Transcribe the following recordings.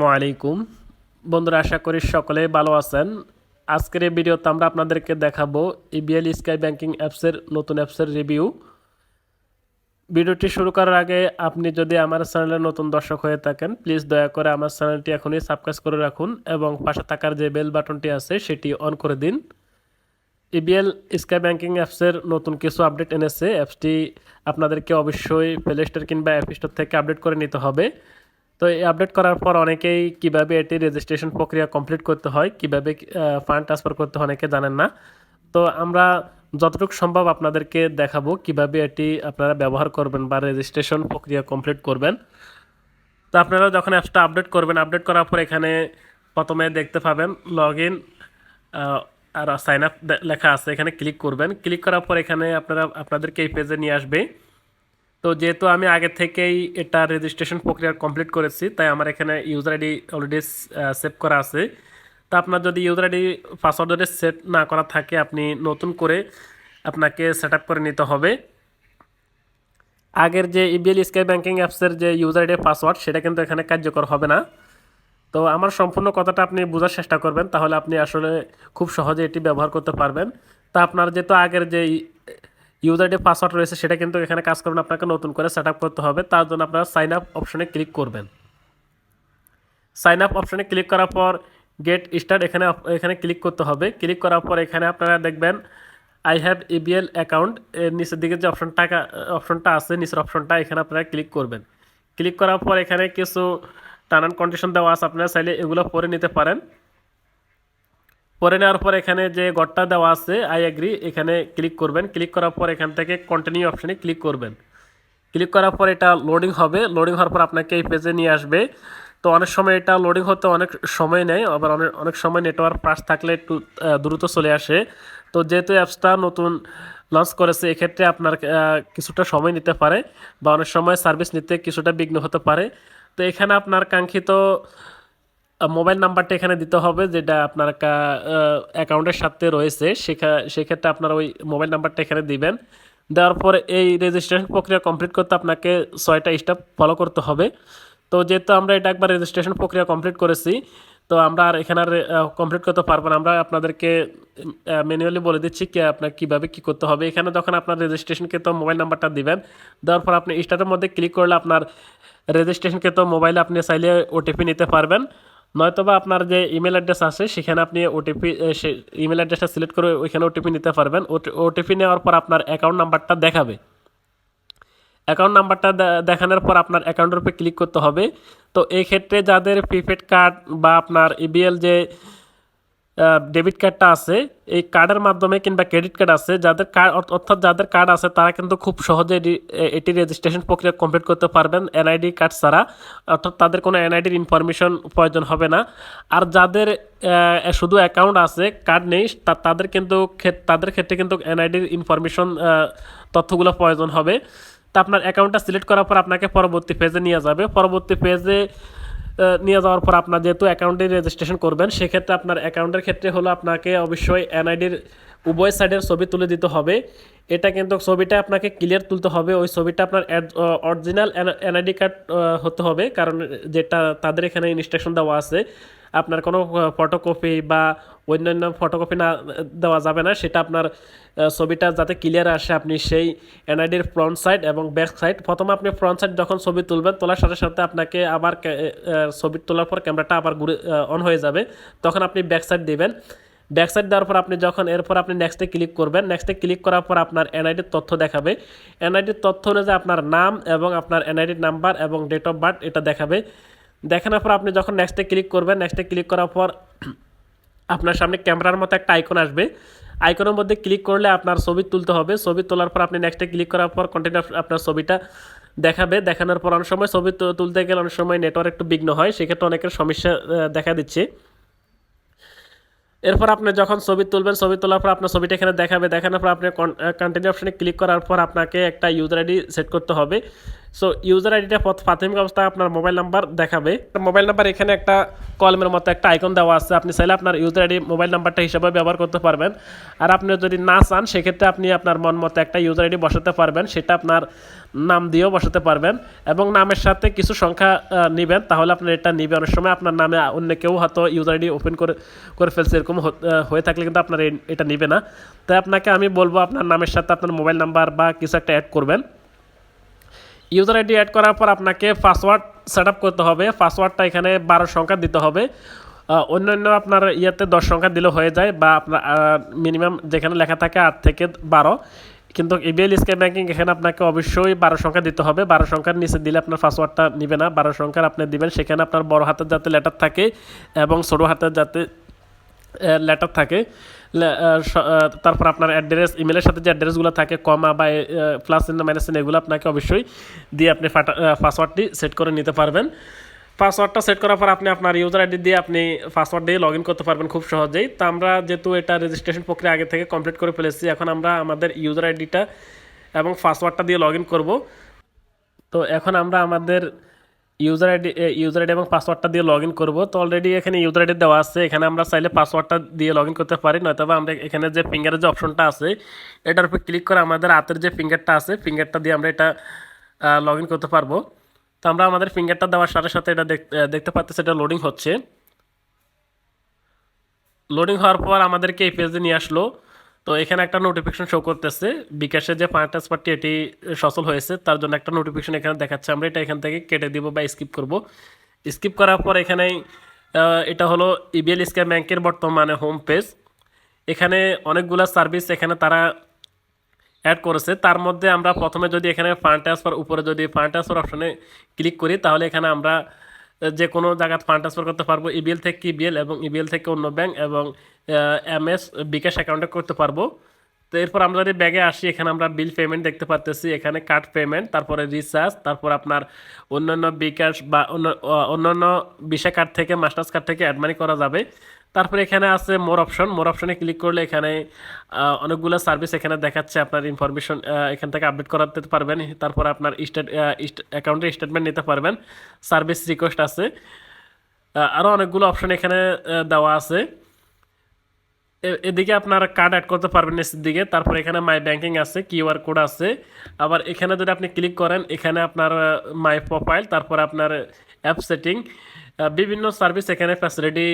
আসসালামু আলাইকুম। বন্ধুরা, আশা করি সকলে ভালো আছেন। আজকের এই ভিডিওতে আমরা আপনাদেরকে দেখাবো ইবিএল স্কাই ব্যাংকিং অ্যাপসের নতুন অ্যাপসের রিভিউ ভিডিওটি শুরু করার আগে আপনি যদি আমার চ্যানেলের নতুন দর্শক হয়ে থাকেন প্লিজ দয়া করে আমার চ্যানেলটি এখনই সাবস্ক্রাইব করে রাখুন এবং পাশে থাকার যে বেল বাটনটি আছে, সেটি অন করে দিন। ইবিএল স্কাই ব্যাংকিং অ্যাপসের নতুন কিছু আপডেট এনেছে। অ্যাপসটি আপনাদেরকে অবশ্যই প্লে স্টোর কিংবা অ্যাপ স্টোর থেকে আপডেট করে নিতে হবে। তো এই আপডেট করার পর অনেকেই কীভাবে এটি রেজিস্ট্রেশন প্রক্রিয়া কমপ্লিট করতে হয়, কীভাবে ফান্ড ট্রান্সফার করতে হয় অনেকে জানেন না। তো আমরা যতটুকু সম্ভব আপনাদেরকে দেখাবো কীভাবে এটি আপনারা ব্যবহার করবেন বা রেজিস্ট্রেশন প্রক্রিয়া কমপ্লিট করবেন। তো আপনারা যখন অ্যাপসটা আপডেট করবেন আপডেট করার পর এখানে প্রথমে দেখতে পাবেন লগ ইন আর সাইন আপ লেখা আছে, এখানে ক্লিক করবেন। ক্লিক করার পর এখানে আপনারা, আপনাদেরকে এই পেজে নিয়ে আসবে। তো যেহেতু আমি আগে থেকেই এটা রেজিস্ট্রেশন প্রক্রিয়া কমপ্লিট করেছি, তাই আমার এখানে ইউজার আইডি অলরেডি সেভ করা আছে। তা আপনার যদি ইউজার আইডি পাসওয়ার্ড যদি সেট না করা থাকে, আপনি নতুন করে আপনাকে সেট করে নিতে হবে। আগের যে ইবিএল স্কাই ব্যাঙ্কিং অ্যাপসের যে ইউজার আইডি পাসওয়ার্ড সেটা কিন্তু এখানে কার্যকর হবে না। তো আমার সম্পূর্ণ কথাটা আপনি বোঝার চেষ্টা করবেন, তাহলে আপনি আসলে খুব সহজে এটি ব্যবহার করতে পারবেন। তা আপনার যেহেতু আগের যে ইউজার আইডি পাসওয়ার্ড রয়েছে, সেটা কিন্তু এখানে কাজ করবেন আপনাকে নতুন করে সেট করতে হবে, তার জন্য আপনারা সাইন আপ অপশনে ক্লিক করবেন। সাইন আপ অপশনে ক্লিক করার পর গেট স্টার্ট এখানে এখানে ক্লিক করতে হবে। ক্লিক করার পর এখানে আপনারা দেখবেন আই হ্যাভ ইবিএল অ্যাকাউন্ট এর নিচের দিকে যে অপশনটা অপশনটা আছে, নিচের অপশনটা এখানে আপনারা ক্লিক করবেন। ক্লিক করার পর এখানে কিছু টার্ন অ্যান্ড কন্ডিশন দেওয়া আছে, আপনারা চাইলে এগুলো পরে নিতে পারেন। পরে নেওয়ার পর এখানে যে গড়টা দেওয়া আছে আই অ্যাগ্রি এখানে ক্লিক করবেন। ক্লিক করার পর এখান থেকে কন্টিনিউ অপশানে ক্লিক করবেন। ক্লিক করার পর এটা লোডিং হবে। লোডিং হওয়ার পর আপনাকে এই পেজে নিয়ে আসবে। তো অনেক সময় এটা লোডিং হতে অনেক সময় নেয়, আবার অনেক অনেক সময় নেটওয়ার্ক পাস থাকলে একটু দ্রুত চলে আসে। তো যেহেতু অ্যাপসটা নতুন লঞ্চ করেছে, এক্ষেত্রে আপনার কিছুটা সময় নিতে পারে, বা অনেক সময় সার্ভিস নিতে কিছুটা বিঘ্ন হতে পারে। তো এখানে আপনার কাঙ্ক্ষিত মোবাইল নাম্বারটা এখানে দিতে হবে, যেটা আপনার অ্যাকাউন্টের সাথে রয়েছে সেক্ষেত্রে আপনার ওই মোবাইল নাম্বারটা এখানে দিবেন। দেওয়ার পরে এই রেজিস্ট্রেশন প্রক্রিয়া কমপ্লিট করতে আপনাকে ছয়টা স্টেপ ফলো করতে হবে। তো যেহেতু আমরা এটা একবার রেজিস্ট্রেশন প্রক্রিয়া কমপ্লিট করেছি, তো আমরা আর এখানে আর কমপ্লিট করতে পারব না। আমরা আপনাদেরকে ম্যানুয়ালি বলে দিচ্ছি কি আপনার কীভাবে কী করতে হবে। এখানে যখন আপনার রেজিস্ট্রেশনকে তো মোবাইল নাম্বারটা দিবেন, দেওয়ার পর আপনি স্টার্টের মধ্যে ক্লিক করলে আপনার রেজিস্ট্রেশনকে তো মোবাইলে আপনি চাইলে ওটিপি নিতে পারবেন। নয়তোবা আপনার যে ইমেল অ্যাড্রেস আছে, সেখানে আপনি ওটিপি ইমেল অ্যাড্রেসটা সিলেক্ট করে ওইখানে ওটিপি নিতে পারবেন। ওটিপি নেওয়ার পর আপনার অ্যাকাউন্ট নাম্বারটা দেখাবে। অ্যাকাউন্ট নাম্বারটা দেখানোর পর আপনার অ্যাকাউন্টের উপরে ক্লিক করতে হবে। তো এই ক্ষেত্রে যাদের প্রিপেড কার্ড বা আপনার ইবিএল যে ডেবিট কার্ডটা আছে, এই কার্ডের মাধ্যমে কিংবা ক্রেডিট কার্ড আছে, যাদের কার্ড অর্থাৎ যাদের কার্ড আছে, তারা কিন্তু খুব সহজে এটি রেজিস্ট্রেশন প্রক্রিয়া কমপ্লিট করতে পারবেন এনআইডি কার্ড ছাড়া। অর্থাৎ তাদের কোনো এনআইডির ইনফরমেশন প্রয়োজন হবে না। আর যাদের শুধু অ্যাকাউন্ট আছে কার্ড নেই তাদের কিন্তু তাদের ক্ষেত্রে কিন্তু এনআইডির ইনফরমেশন তথ্যগুলো প্রয়োজন হবে। তা আপনার অ্যাকাউন্টটা সিলেক্ট করার পর আপনাকে পরবর্তী পেজে নিয়ে যাবে। পরবর্তী পেজে নিয়ে যাওয়ার পর আপনার যেহেতু অ্যাকাউন্টে রেজিস্ট্রেশন করবেন, সেক্ষেত্রে আপনার অ্যাকাউন্টের ক্ষেত্রে হলো আপনাকে অবশ্যই এনআইডির উভয় সাইডের ছবি তুলে দিতে হবে। এটা কিন্তু ছবিটা আপনাকে ক্লিয়ার তুলতে হবে। ওই ছবিটা আপনার অরিজিনাল এনআইডি কার্ড হতে হবে। কারণ যেটা তাদের এখানে ইনস্ট্রাকশন দেওয়া আছে, আপনার কোনো ফটোকপি বা অন্যান্য ফটোকপি না দেওয়া যাবে না। সেটা আপনার ছবিটা যাতে ক্লিয়ার আসে, আপনি সেই এনআইডির ফ্রন্ট সাইড এবং ব্যাক সাইড প্রথমে আপনি ফ্রন্ট সাইড যখন ছবি তুলবেন, তোলার সাথে সাথে আপনাকে আবার ছবি তোলার পর ক্যামেরাটা আবার ঘুরে অন হয়ে যাবে। তখন আপনি ব্যাক সাইড দেবেন। ব্যাক সাইড দেওয়ার পর আপনি যখন, এরপর আপনি নেক্সটে ক্লিক করবেন নেক্সটে ক্লিক করার পর আপনার এনআইডির তথ্য দেখাবে। এনআইডির তথ্য অনুযায়ী আপনার নাম এবং আপনার এনআইডির নাম্বার এবং ডেট অফ বার্থ এটা দেখাবে। দেখানোর পর আপনি যখন নেক্সটে ক্লিক করবেন নেক্সটে ক্লিক করার পর আপনার সামনে ক্যামেরার মতো একটা আইকন আসবে। আইকনের মধ্যে ক্লিক করলে আপনার ছবি তুলতে হবে। ছবি তোলার পর আপনি নেক্সটে ক্লিক করার পর কন্টিনিউ আপনার ছবিটা দেখাবে। দেখানোর পর অনেক সময় ছবি তুলতে গেলে অনেক সময় নেটওয়ার্ক একটু বিঘ্ন হয়। সেক্ষেত্রে অনেকের সমস্যা দেখা দিচ্ছে। এরপর আপনি যখন ছবি তুলবেন, ছবি তোলার পর আপনার ছবিটা এখানে দেখাবে। দেখানোর পর আপনি কন্টিনিউ অপশানে ক্লিক করার পর আপনাকে একটা ইউজার আইডি সেট করতে হবে। সো ইউজার আইডিটা প্রাথমিক অবস্থায় আপনার মোবাইল নাম্বার দেখাবে। মোবাইল নাম্বার এখানে একটা কলমের মতো একটা আইকন দেওয়া আছে। আপনি চাইলে আপনার ইউজার আইডি মোবাইল নাম্বারটা হিসাবে ব্যবহার করতে পারবেন। আর আপনি যদি না চান, সেক্ষেত্রে আপনি আপনার মন মতো একটা ইউজার আইডি বসাতে পারবেন। সেটা আপনার নাম দিয়েও বসাতে পারবেন এবং নামের সাথে কিছু সংখ্যা নেবেন। তাহলে আপনার এটা নিবে। অনেক সময় আপনার নামে অন্য কেউ হয়তো ইউজার আইডি ওপেন করে করে ফেলছে, এরকম হয়ে থাকলে কিন্তু আপনার এটা নিবে না। তাই আপনাকে আমি বলব আপনার নামের সাথে আপনার মোবাইল নাম্বার বা কিছু একটা অ্যাড করবেন। ইউজার আইডি অ্যাড করার পর আপনাকে পাসওয়ার্ড সেট আপ করতে হবে। পাসওয়ার্ডটা এখানে বারো সংখ্যা দিতে হবে। অন্যান্য আপনার ইয়েতে দশ সংখ্যা দিলে হয়ে যায় বা আপনার মিনিমাম যেখানে লেখা থাকে আট থেকে বারো। কিন্তু ইবিএল স্কাই ব্যাঙ্কিং এখানে আপনাকে অবশ্যই বারো সংখ্যা দিতে হবে। বারো সংখ্যার নিচে দিলে আপনার পাসওয়ার্ডটা নেবে না। বারো সংখ্যার আপনি দিবেন, সেখানে আপনার বড় হাতের যাতে লেটার থাকে এবং ছোটো হাতের যাতে লেটার থাকে। তারপর আপনার অ্যাড্রেস ইমেলের সাথে যে অ্যাড্রেসগুলো থাকে কমা বা প্লাস ইন মাইনাস ইন এগুলো আপনাকে অবশ্যই দিয়ে আপনি পাসওয়ার্ডটি সেট করে নিতে পারবেন। পাসওয়ার্ডটা সেট করার পর আপনি আপনার ইউজার আইডি দিয়ে আপনি পাসওয়ার্ড দিয়ে লগ করতে পারবেন খুব সহজেই। তো আমরা যেহেতু এটা রেজিস্ট্রেশন প্রক্রিয়া আগে থেকে কমপ্লিট করে ফেলেছি, এখন আমরা আমাদের ইউজার আইডিটা এবং পাসওয়ার্ডটা দিয়ে লগ ইন করব। তো এখন আমরা আমাদের ইউজার আইডি ইউজার আইডি এবং পাসওয়ার্ডটা দিয়ে লগ ইন করব। তো অলরেডি এখানে ইউজার আইডি দেওয়া আছে, এখানে আমরা চাইলে পাসওয়ার্ডটা দিয়ে লগ ইন করতে পারি নয়তো বা আমরা এখানে যে ফিঙ্গারের যে অপশনটা আছে, এটার উপর ক্লিক করে আমাদের হাতের যে ফিঙ্গারটা আছে ফিঙ্গারটা দিয়ে আমরা এটা লগ ইন করতে পারব। তো আমরা আমাদের ফিঙ্গারটা দেওয়ার সাথে সাথে এটা দেখ- দেখতে পাচ্ছি এটা লোডিং হচ্ছে। লোডিং হওয়ার পর আমাদেরকে এই পেজে নিয়ে আসলো। তো এখানে একটা নোটিফিকেশন শো করতেছে। বিকাশের যে ফান্ড ট্রান্সফারটি এটি সচল হয়েছে, তার জন্য একটা নোটিফিকেশন এখানে দেখাচ্ছে। আমরা এটা এখান থেকে কেটে দিব বা স্কিপ করব। স্কিপ করার পর এখানে এটা হলো ইবিএল স্ক্যাম ব্যাংকের বর্তমানে হোম পেজ এখানে অনেকগুলা সার্ভিস এখানে তারা অ্যাড করেছে, তার মধ্যে আমরা প্রথমে যদি এখানে ফান্ড ট্রান্সফার উপরে যদি ফান্ড ট্রান্সফার অপশনে ক্লিক করি, তাহলে এখানে আমরা যে কোনো জায়গায় ফান্ড ট্রান্সফার করতে পারব ইবিএল থেকে ইবিএল এবং ইবিএল থেকে অন্য ব্যাঙ্ক এবং এম এস বিকাশ অ্যাকাউন্টে করতে পারব। তো এরপর আমরা যদি ব্যাগে আসি, এখানে আমরা বিল পেমেন্ট দেখতে পারতেছি, এখানে কার্ড পেমেন্ট তারপরে রিচার্জ তারপর আপনার অন্যান্য বিকাশ বা অন্য অন্যান্য বিশা কার্ড থেকে মাস্টার্স কার্ড থেকে অ্যাড মানি করা যাবে। তারপরে এখানে আছে মোর অপশন মোর অপশনে ক্লিক করলে এখানে অনেকগুলো সার্ভিস এখানে দেখাচ্ছে, আপনার ইনফরমেশন এখান থেকে আপডেট করাতে পারবেন। তারপর আপনার স্টেট অ্যাকাউন্টের স্টেটমেন্ট নিতে পারবেন। সার্ভিস রিকোয়েস্ট আছে। আরও অনেকগুলো অপশন এখানে দেওয়া আছে। এদিকে আপনার কার্ড অ্যাড করতে পারবেন নিচের দিকে। তারপর এখানে মাই ব্যাংকিং আছে কিউআর কোড আছে। আবার এখানে যদি আপনি ক্লিক করেন, এখানে আপনার মাই প্রোফাইল তারপর আপনার অ্যাপ সেটিং বিভিন্ন সার্ভিস এখানে ফ্যাসিলিটি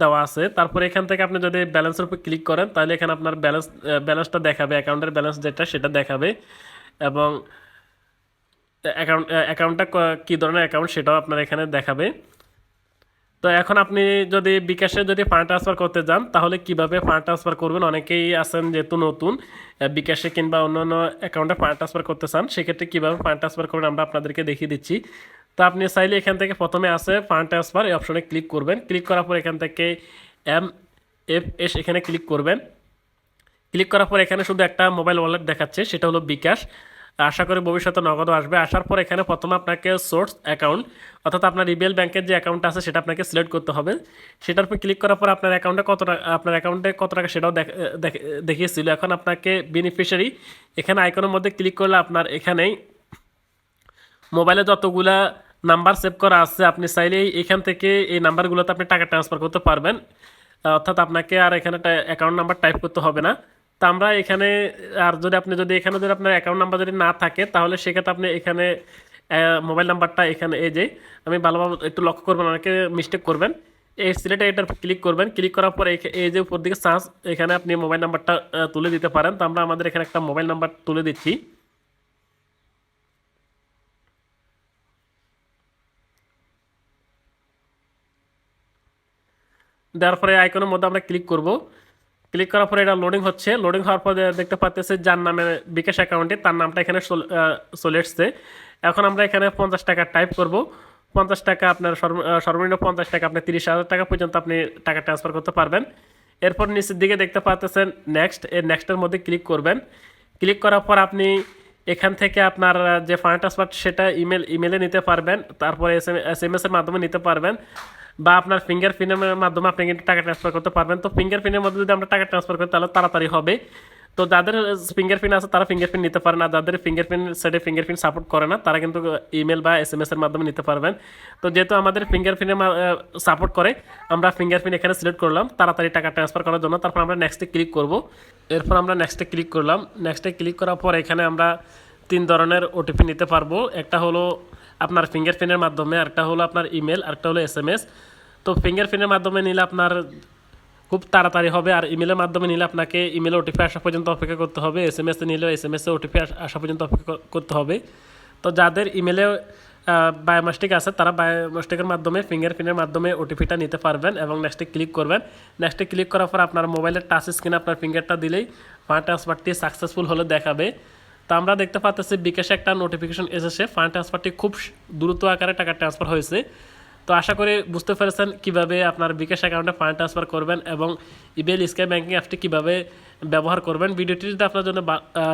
দেওয়া আছে। তারপরে এখান থেকে আপনি যদি ব্যালেন্সের উপর ক্লিক করেন, তাহলে এখানে আপনার ব্যালেন্স ব্যালেন্সটা দেখাবে অ্যাকাউন্টের ব্যালেন্স যেটা সেটা দেখাবে। এবং অ্যাকাউন্ট অ্যাকাউন্টটা কী ধরনের অ্যাকাউন্ট সেটাও আপনার এখানে দেখাবে। তো এখন আপনি যদি বিকাশে যদি ফান্ড ট্রান্সফার করতে যান, তাহলে কীভাবে ফান্ড ট্রান্সফার করবেন? অনেকেই আছেন যেহেতু নতুন বিকাশে কিংবা অন্যান্য অ্যাকাউন্টে ফান্ড ট্রান্সফার করতে চান, সেক্ষেত্রে কীভাবে ফান্ড ট্রান্সফার করবেন আমরা আপনাদেরকে দেখিয়ে দিচ্ছি। তো আপনি চাইলে এখান থেকে প্রথমে আছে ফান্ড ট্রান্সফার এই অপশনে ক্লিক করবেন। ক্লিক করার পর এখান থেকে এম এফ এস এখানে ক্লিক করবেন। ক্লিক করার পর এখানে শুধু একটা মোবাইল ওয়ালেট দেখাচ্ছে, সেটা হলো বিকাশ। আশা করি ভবিষ্যতে নগদও আসবে। আসার পর এখানে প্রথমে আপনাকে সোর্স অ্যাকাউন্ট অর্থাৎ আপনার রিবেল ব্যাংকের যে অ্যাকাউন্ট আছে, সেটা আপনাকে সিলেক্ট করতে হবে। সেটার উপর ক্লিক করার পর আপনার অ্যাকাউন্টে কত টাকা, আপনার অ্যাকাউন্টে কত টাকা সেটাও দেখ- দেখ- দেখিয়েছিল। এখন আপনাকে বেনিফিশিয়ারি এখানে আইকনের মধ্যে ক্লিক করলে আপনার এখানেই মোবাইলে যতগুলা নাম্বার সেভ করা আছে, আপনি চাইলেই এখান থেকে এই নাম্বারগুলোতে আপনি টাকা ট্রান্সফার করতে পারবেন। অর্থাৎ আপনাকে আর এখানে অ্যাকাউন্ট নাম্বার টাইপ করতে হবে না। তা আমরা এখানে, আর যদি আপনি, যদি এখানে যদি আপনার অ্যাকাউন্ট নাম্বার যদি না থাকে, তাহলে সেক্ষেত্রে আপনি এখানে মোবাইল নাম্বারটা এখানে, এই যে, আমি ভালোভাবে একটু লক্ষ্য করবেন, অনেকে মিস্টেক করবেন। এই সিলেটে এটার ক্লিক করবেন। ক্লিক করার পর এই- এই যে উপর দিকে চান্স এখানে আপনি মোবাইল নাম্বারটা তুলে দিতে পারেন। তো আমরা আমাদের এখানে একটা মোবাইল নাম্বার তুলে দিচ্ছি। দেওয়ার পরে আইকনের মধ্যে আমরা ক্লিক করব। ক্লিক করার পরে এটা লোডিং হচ্ছে। লোডিং হওয়ার পরে দেখতে পাচ্তেছে যার নামে বিকাশ অ্যাকাউন্টে তার নামটা এখানে চল- এসছে। এখন আমরা এখানে পঞ্চাশ টাকা টাইপ করব। পঞ্চাশ টাকা আপনার সর্বনিম্ন পঞ্চাশ টাকা, আপনি তিরিশ হাজার টাকা পর্যন্ত আপনি টাকা ট্রান্সফার করতে পারবেন। এরপর নিচের দিকে দেখতে পাচ্তেছেন নেক্সট এই নেক্সটের মধ্যে ক্লিক করবেন। ক্লিক করার পর আপনি এখান থেকে আপনার যে ফান্ড ট্রান্সফার সেটা ইমেল ইমেলে নিতে পারবেন। তারপরে এস এম এস এর মাধ্যমে নিতে পারবেন। বা আপনার ফিঙ্গার প্রিন্টের মাধ্যমে আপনি কিন্তু টাকা ট্রান্সফার করতে পারবেন। তো ফিঙ্গার প্রিন্টের মধ্যে যদি আমরা টাকা ট্রান্সফার করি, তাহলে তাড়াতাড়ি হবে। তো যাদের ফিঙ্গারপ্রিন্ট আছে, তারা ফিঙ্গারপ্রিন্ট নিতে পারে না। যাদের ফিঙ্গারপ্রিন্ট সেটে ফিঙ্গারপ্রিন্ট সাপোর্ট করে না, তারা কিন্তু ইমেল বা এস এম এস এর মাধ্যমে নিতে পারবেন। তো যেহেতু আমাদের ফিঙ্গারপ্রিন্টের সাপোর্ট করে, আমরা ফিঙ্গারপ্রিন্ট এখানে সিলেক্ট করলাম। তাড়াতাড়ি টাকা ট্রান্সফার করার জন্য, তারপর আমরা নেক্সটে ক্লিক করব। এরপর আমরা নেক্সটে ক্লিক করলাম। নেক্সটে ক্লিক করার পর এখানে আমরা তিন ধরনের ওটিপি নিতে পারব। একটা হলো আপনার ফিঙ্গারপ্রিন্টের মাধ্যমে একটা হলো আপনার ইমেল আরেকটা হলো এস এম এস তো ফিঙ্গারপ্রিন্টের মাধ্যমে নিলে আপনার খুব তাড়াতাড়ি হবে, আর ইমেলের মাধ্যমে নিলে আপনাকে ইমেলে ওটিপি আসা পর্যন্ত অপেক্ষা করতে হবে। এস এম এস নিলেও এস এম এসে ওটিপি আসা পর্যন্ত অপেক্ষা করতে হবে। তো যাদের ইমেলে বায়োমেট্রিক আছে, তারা বায়োমেট্রিকের মাধ্যমে ফিঙ্গারপ্রিন্টের মাধ্যমে ওটিপিটা নিতে পারবেন এবং নেক্সটে ক্লিক করবেন। নেক্সটে ক্লিক করার পর আপনার মোবাইলের টাচ স্ক্রিনে আপনার ফিঙ্গারটা দিলেই ফান্ড ট্রান্সফারটি সাকসেসফুল হলে দেখাবে। তো আমরা দেখতে পাচ্ছি বিকাশে একটা নোটিফিকেশন এসেছে ফান্ড ট্রান্সফারটি খুব দ্রুত আকারে টাকা ট্রান্সফার হয়েছে। তো আশা করি বুঝতে পেরেছেন কীভাবে আপনার বিকাশ অ্যাকাউন্টে ফান্ড ট্রান্সফার করবেন এবং ইবেল স্কাই ব্যাঙ্কিং অ্যাপটি কীভাবে ব্যবহার করবেন। ভিডিওটি যদি আপনার জন্য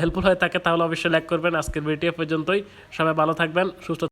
হেল্পফুল হয়ে থাকে, তাহলে অবশ্যই লাইক করবেন। আজকের ভিডিও পর্যন্তই। সবাই ভালো থাকবেন, সুস্থ